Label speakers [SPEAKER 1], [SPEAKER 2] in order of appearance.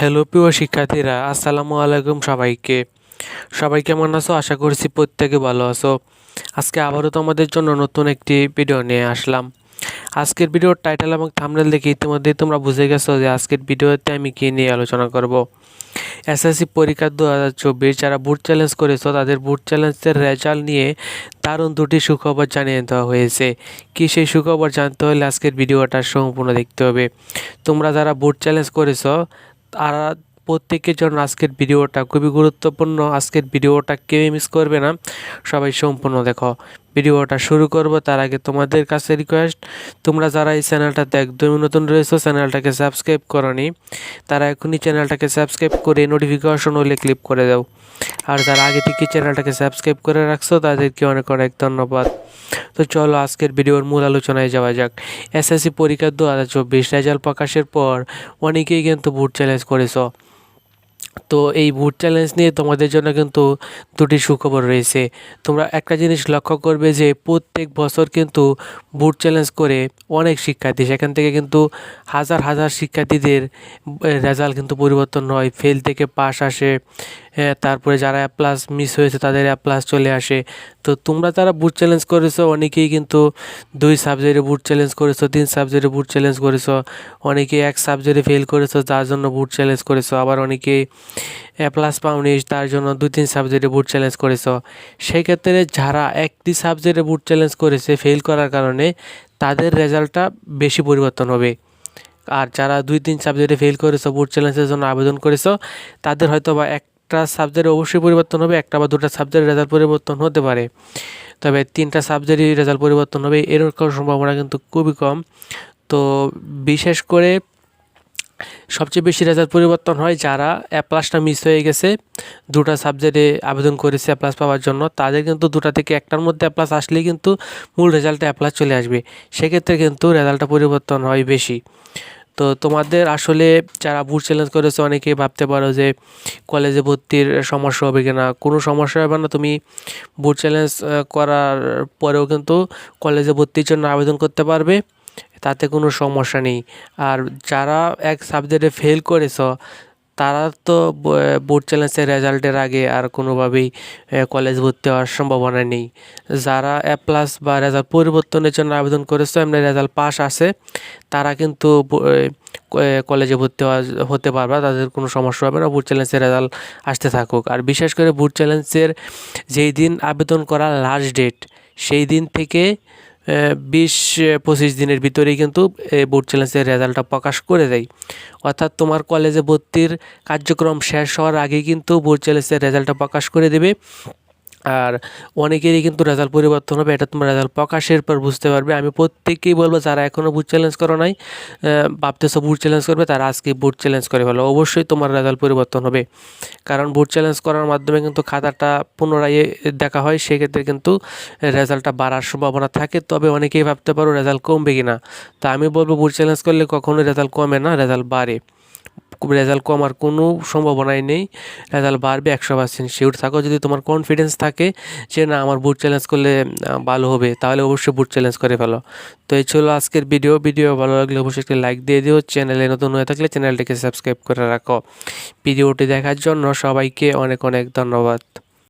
[SPEAKER 1] Hello প্রিয় শিক্ষার্থীরা, আসসালামু আলাইকুম সবাইকে। সবাই কেমন আছো? আশা করছি প্রত্যেকে ভালো আছো। আজকে আবারও তোমাদের জন্য নতুন একটি ভিডিও নিয়ে আসলাম। আজকের ভিডিওর টাইটেল এবং থামনেল দেখে ইতিমধ্যেই তোমরা বুঝে গেছো যে আজকের ভিডিওতে আমি কী নিয়ে আলোচনা করব। এসএসসি পরীক্ষা দু হাজার চব্বিশ, যারা বুট চ্যালেঞ্জ করেছ, তাদের বুট চ্যালেঞ্জের রেজাল্ট নিয়ে দারুণ দুটি সুখবর জানিয়ে দেওয়া হয়েছে। কি সেই সুখবর জানতে হলে আজকের ভিডিওটা সম্পূর্ণ দেখতে হবে। তোমরা যারা বুট চ্যালেঞ্জ করেছ তারা প্রত্যেকের জন্য আজকের ভিডিওটা খুবই গুরুত্বপূর্ণ। আজকের ভিডিওটা কেউই মিস করবে না। সবাই সম্পূর্ণ দেখো। ভিডিওটা শুরু করব তার আগে তোমাদের কাছে রিকোয়েস্ট তোমরা যারা এই চ্যানেলটাতে একদমই নতুন রয়েছো চ্যানেলটাকে সাবস্ক্রাইব করনি, তারা এখনই চ্যানেলটাকে সাবস্ক্রাইব করে নোটিফিকেশন হলে ক্লিক করে দাও। আর যারা আগে থেকে চ্যানেলটাকে সাবস্ক্রাইব করে রাখছো, তাদেরকে অনেক অনেক ধন্যবাদ। তো চলো আজকের ভিডিওর মূল আলোচনায় যাওয়া যাক। এসএসসি পরীক্ষা দু হাজার চব্বিশ রেজাল্ট প্রকাশের পর অনেকেই কিন্তু বুট চ্যালেঞ্জ করেছ। তো এই বুট চ্যালেঞ্জ নিয়ে তোমাদের জন্য কিন্তু দুটি সুখবর রয়েছে। তোমরা একটা জিনিস লক্ষ্য করবে যে প্রত্যেক বছর কিন্তু বুট চ্যালেঞ্জ করে অনেক শিক্ষার্থী, সেখান থেকে কিন্তু হাজার হাজার শিক্ষার্থীদের রেজাল্ট কিন্তু পরিবর্তন হয়। ফেল থেকে পাস আসে। তারপরে যারা প্লাস মিস হয়েছে তাদের প্লাস চলে আসে। তো তোমরা যারা বুট চ্যালেঞ্জ করেছ, অনেকেই কিন্তু দুই সাবজেক্টে বুট চ্যালেঞ্জ করেছ, তিন সাবজেক্টে বুট চ্যালেঞ্জ করেছ অনেকে এক সাবজেক্টে ফেল করেছ, তার জন্য বুট চ্যালেঞ্জ করেছ, আবার অনেকেই প্লাস পাওনি, তার জন্য দুই তিন সাবজেক্টে বুট চ্যালেঞ্জ করেছ। সেই ক্ষেত্রে যারা একটি সাবজেক্টে বুট চ্যালেঞ্জ করেছে ফেল করার কারণে, তাদের রেজাল্টটা বেশি পরিবর্তন হবে। আর যারা দুই তিন সাবজেক্টে ফেল করেছ বুট চ্যালেঞ্জের জন্য আবেদন করেছ, তাদের হয়তো বা একটা সাবজেক্টে অবশ্যই পরিবর্তন হবে, একটা বা দুটা সাবজেক্টের রেজাল্ট পরিবর্তন হতে পারে। তবে তিনটা সাবজেক্টই রেজাল্ট পরিবর্তন হবে, এরকম সম্ভাবনা কিন্তু খুবই কম। তো বিশেষ করে সবচেয়ে বেশি রেজাল্ট পরিবর্তন হয় যারা অ্যাপ্লাসটা মিস হয়ে গেছে, দুটা সাবজেক্টে আবেদন করেছে অ্যাপ্লাস পাওয়ার জন্য, তাদের কিন্তু দুটা থেকে একটার মধ্যে অ্যাপ্লাস আসলেই কিন্তু মূল রেজাল্টে অ্যাপ্লাস চলে আসবে। সেক্ষেত্রে কিন্তু রেজাল্টটা পরিবর্তন হয় বেশি। তো তোমাদের আসলে যারা বুট চ্যালেঞ্জ করেছে অনেকে ভাবতে পারো যে কলেজে ভর্তির সমস্যা হবে কি না কোনো সমস্যা হবে না, তুমি বুট চ্যালেঞ্জ করার পরেও কিন্তু কলেজে ভর্তির জন্য আবেদন করতে পারবে, তাতে কোনো সমস্যা নেই। আর যারা এক সাবজেক্টে ফেল করেছ তারা তো বোর্ড চ্যালেঞ্জের রেজাল্টের আগে আর কোনোভাবেই কলেজ ভর্তি হওয়ার সম্ভাবনা নেই। যারা এ প্লাস বা রেজাল্ট পরিবর্তনের জন্য আবেদন করেছে, এমনি রেজাল্ট পাস আছে, তারা কিন্তু কলেজে ভর্তি হওয়া, হতে পারবে, তাদের কোনো সমস্যা হবে না বুট চ্যালেঞ্জের রেজাল্ট আসতে থাকুক। আর বিশেষ করে বুট চ্যালেঞ্জের যেই দিন আবেদন করার লাস্ট ডেট সেই দিন থেকে বিশ পঁচিশ দিনের ভিতরেই কিন্তু বোর্ড চ্যালেঞ্জের রেজাল্টটা প্রকাশ করে দেয়। অর্থাৎ তোমার কলেজে ভর্তির কার্যক্রম শেষ হওয়ার আগেই কিন্তু বোর্ড চ্যালেঞ্জের রেজাল্টটা প্রকাশ করে দেবে। আর অনেকেরই কিন্তু রেজাল্ট পরিবর্তন হবে, এটা তোমরা রেজাল্ট প্রকাশের পর বুঝতে পারবে। আমি প্রত্যেককেই বলব, যারা এখনও বুট চ্যালেঞ্জ করো নাই ভাবতেছো বুট চ্যালেঞ্জ করবে, তারা আজকে বুট চ্যালেঞ্জ করে ফেলো। অবশ্যই তোমার রেজাল্ট পরিবর্তন হবে। কারণ বুট চ্যালেঞ্জ করার মাধ্যমে কিন্তু খাতাটা পুনরায় দেখা হয়, সেক্ষেত্রে কিন্তু রেজাল্টটা বাড়ার সম্ভাবনা থাকে। তবে অনেকেই ভাবতে পারো রেজাল্ট কমবে কি না তা আমি বলব বুট চ্যালেঞ্জ করলে কখনো রেজাল্ট কমে না, রেজাল্ট বাড়ে। রেজাল্ট কমার কোনো সম্ভাবনাই নেই। রেজাল্ট বাড়বে একশো পার্সেন্ট শিওর থাকো। যদি তোমার কনফিডেন্স থাকে যে না, আমার বুট চ্যালেঞ্জ করলে ভালো হবে, তাহলে অবশ্যই বুট চ্যালেঞ্জ করে ফেলো। তো এই ছিল আজকের ভিডিও ভিডিও ভালো লাগলে অবশ্যই একটি লাইক দিয়ে দিও। চ্যানেলে নতুন হয়ে থাকলে চ্যানেলটিকে সাবস্ক্রাইব করে রাখো। ভিডিওটি দেখার জন্য সবাইকে অনেক অনেক ধন্যবাদ।